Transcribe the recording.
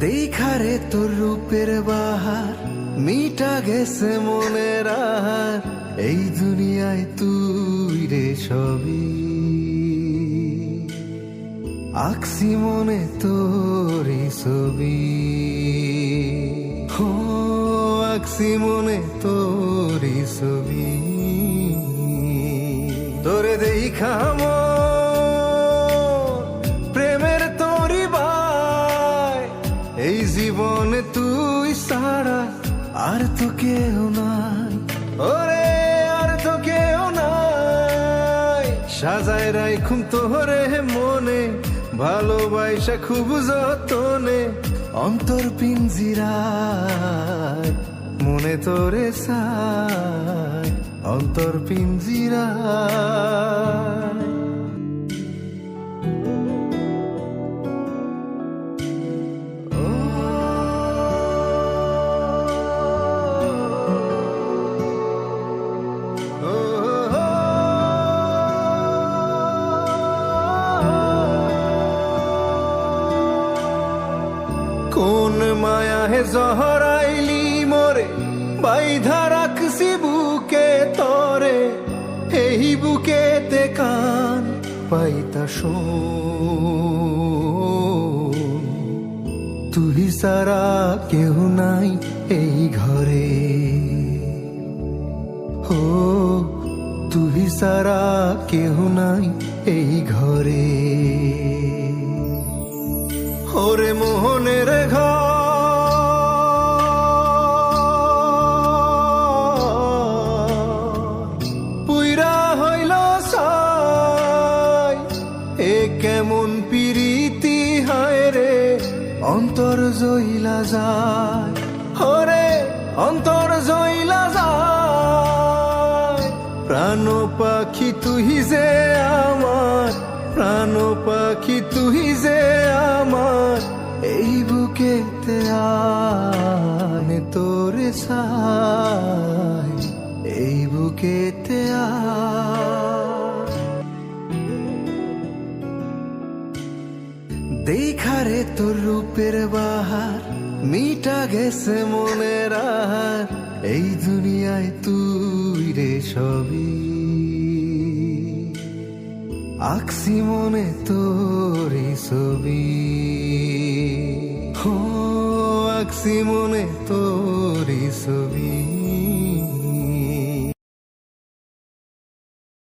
দেখারে তোর রূপের বাহার মিটা গেছে মনের আর এই দুনিয়ায় তুই রে সবই আঁকছি মনে তোরই ছবি হো আঁকছি মনে তোরই ছবি তোরে দেখা তুই সারা আর তো কেউ নাই। ওরে, আর তো কেউ নাই। সাজায় রাইখুম তোরে মনে, ভালোবাসা খুব যতনে। অন্তর পিঞ্জিরায় মনে তোরে সাই অন্তর পিঞ্জিরায় মায়া হে জহরাইলি মোরে, বাইধা রাখছি বুকে তরে। এই বুকে তে কান পাইতা তুই সারা কেউ নাই এই ঘরে। ও, তুই সারা কেউ নাই এই ঘরে। অন্তর জইলা যায়। হরে অন্তর জইলা যায়। প্রাণ পাখি তুই যে আমার, প্রাণ পাখি তুই যে আমার, এই বুকেতে আনে তোরে সাই দেখারে তোর রূপের বাহার মিটা গেছে মনের আর এই দুনিয়ায় তুই রে সবই। আঁকছি মনে তোরই ছবি। হো আঁকছি মনে তোরই ছবি।